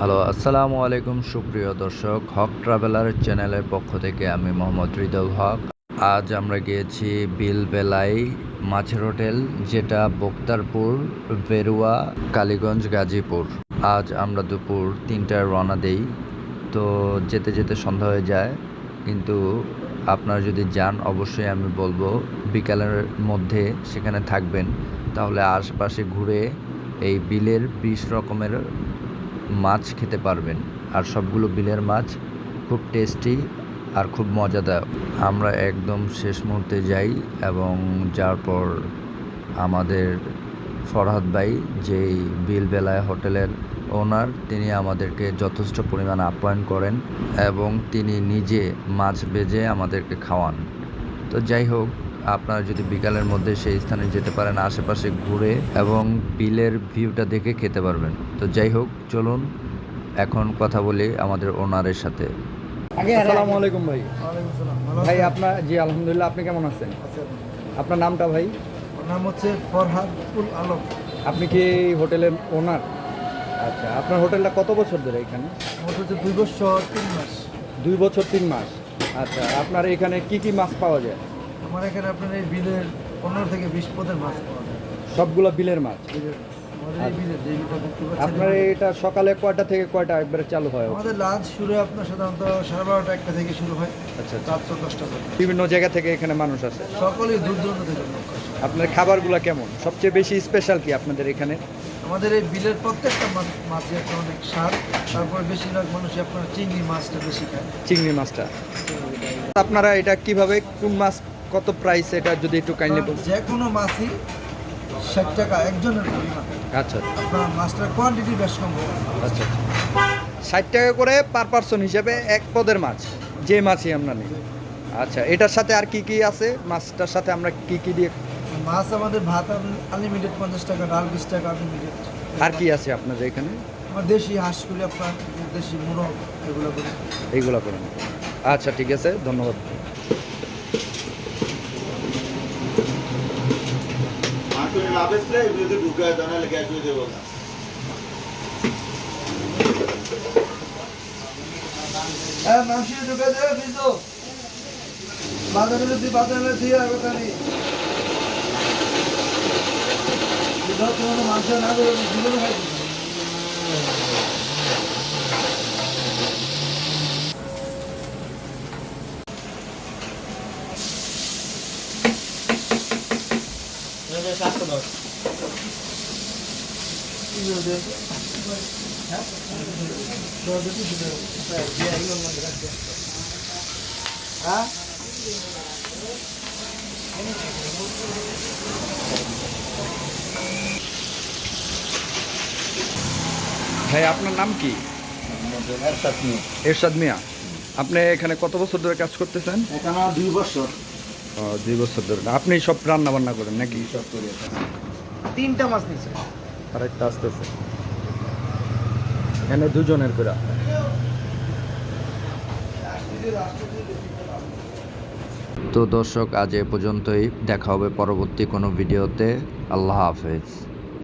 Hello আসসালামু আলাইকুম সুপ্রিয় দর্শক হক ট্রাভেলার চ্যানেলের পক্ষ থেকে আমি মোহাম্মদ হৃদল হক। আজ আমরা গিয়েছি বিলবেলাই মাছের হোটেল, যেটা বক্তারপুর, বেরুয়া, কালীগঞ্জ, গাজীপুর। আজ আমরা দুপুর তিনটায় রওনা দেই। তো যেতে যেতে সন্ধ্যা হয়ে যায়, কিন্তু আপনারা যদি যান, অবশ্যই আমি বলব বিকালের মধ্যে সেখানে থাকবেন। তাহলে আশপাশে ঘুরে এই বিলের বিশ রকমের মাছ খেতে পারবেন। আর সবগুলো বিলের মাছ খুব টেস্টি আর খুব মজাদার আমরা একদম শেষ মুহূর্তে যাই এবং যাওয়ার পর আমাদের ফরহাদ ভাই, যেই বিলবেলায় হোটেলের ওনার, তিনি আমাদেরকে যথেষ্ট পরিমাণ আপ্যায়ন করেন এবং তিনি নিজে মাছ বেজে আমাদেরকে খাওয়ান। তো যাই হোক আপনারা যদি বিকালের মধ্যে সেই স্থানে যেতে পারেন আশেপাশে ঘুরে এবং বিলের ভিউটা দেখে খেতে পারবেন। তো যাই হোক চলুন এখন কথা বলি আমাদের ওনারের সাথে। আসসালামু আলাইকুম ভাই। ভাই আপনার জি আলহামদুলিল্লাহ আপনি কেমন আছেন। আপনার নামটা ভাই? নাম হচ্ছে ফরহাদুল আলম। আপনি কি এই হোটেলের ওনার? আচ্ছা আপনার হোটেলটা কত বছর ধরে এখানে? আমার হচ্ছে দুই বছর তিন মাস। দুই বছর তিন মাস। আচ্ছা আপনার এখানে কি কি মাছ পাওয়া যায়? আমার এখানে আপনার এই বিলের পনেরো থেকে বিশ পদের মাছ পাওয়া যায়। সবগুলো বিলের মাছ? বিলের মাছ। আমাদের এই বিলের যে বিপদ দেখতে পাচ্ছেন, আপনার এটা সকালে কয়টা থেকে কয়টা একবারে চালু হয়? আমাদের লাঞ্চ শুরু হয় আপনার সাধারণত সাড়ে বারোটা একটা থেকে শুরু হয়। আচ্ছা আচ্ছা। রাত্র দশটা পর্যন্ত। বিভিন্ন জায়গা থেকে এখানে মানুষ আসে। সকলেই দূর দূরান্ত থেকে লোক আসে। আপনার খাবারগুলো কেমন? সবচেয়ে বেশি স্পেশাল কি আপনাদের এখানে? আমাদের এই বিলের প্রত্যেকটা মাছ মাছই একটা অনেক স্বাদ। তারপরে বেশিরভাগ মানুষই আপনার চিংড়ি মাছটা বেশি খায়। চিংড়ি মাছটা। আপনারা এটা কীভাবে কোন মাছ কত প্রাইস এটা যদি একটু কাইন্ডলি বলুন যে কোনো মাছই ষাট টাকা একজনের পরিমাণ। আচ্ছা আপনার মাছটার কোয়ান্টিটি বেশ কম আচ্ছা ষাট টাকা করে পার পার্সন হিসাবে এক পদের মাছ যে মাছই আমরা নিই। আচ্ছা এটার সাথে আর কি কি আছে? মাছটার সাথে আমরা কি কি দিয়ে মাছ আমাদের ভাত আনলিমিটেড পঞ্চাশ টাকা ডাল বিশ টাকা আনলিমিটেড আর কি আছে আপনাদের এখানে? আমার দেশি হাঁস করি আপনার দেশি মুরগ এগুলো করি। এগুলো করেন। আচ্ছা ঠিক আছে ধন্যবাদ। হ্যাঁ মাংস ঢুকে দেবে বিজো। বাজারে যদি বাজারে দিয়ে হবে তাহলে মাংস না দেবে জীবনে খাই হ্যাঁ ভাই আপনার নাম কি? এরশাদ মিয়া। আপনি এখানে কত বছর ধরে কাজ করতেছেন? এখানে দুই বছর। দুই বছর ধরে। আপনি সব রান্না বান্না করেন নাকি? তিনটা মাছ নিচ্ছে আরেকটা আসতেছে। এখানে দুজনের করে। তো দর্শক আজ এ পর্যন্তই। দেখা হবে পরবর্তী কোনো ভিডিওতে। আল্লাহ হাফেজ।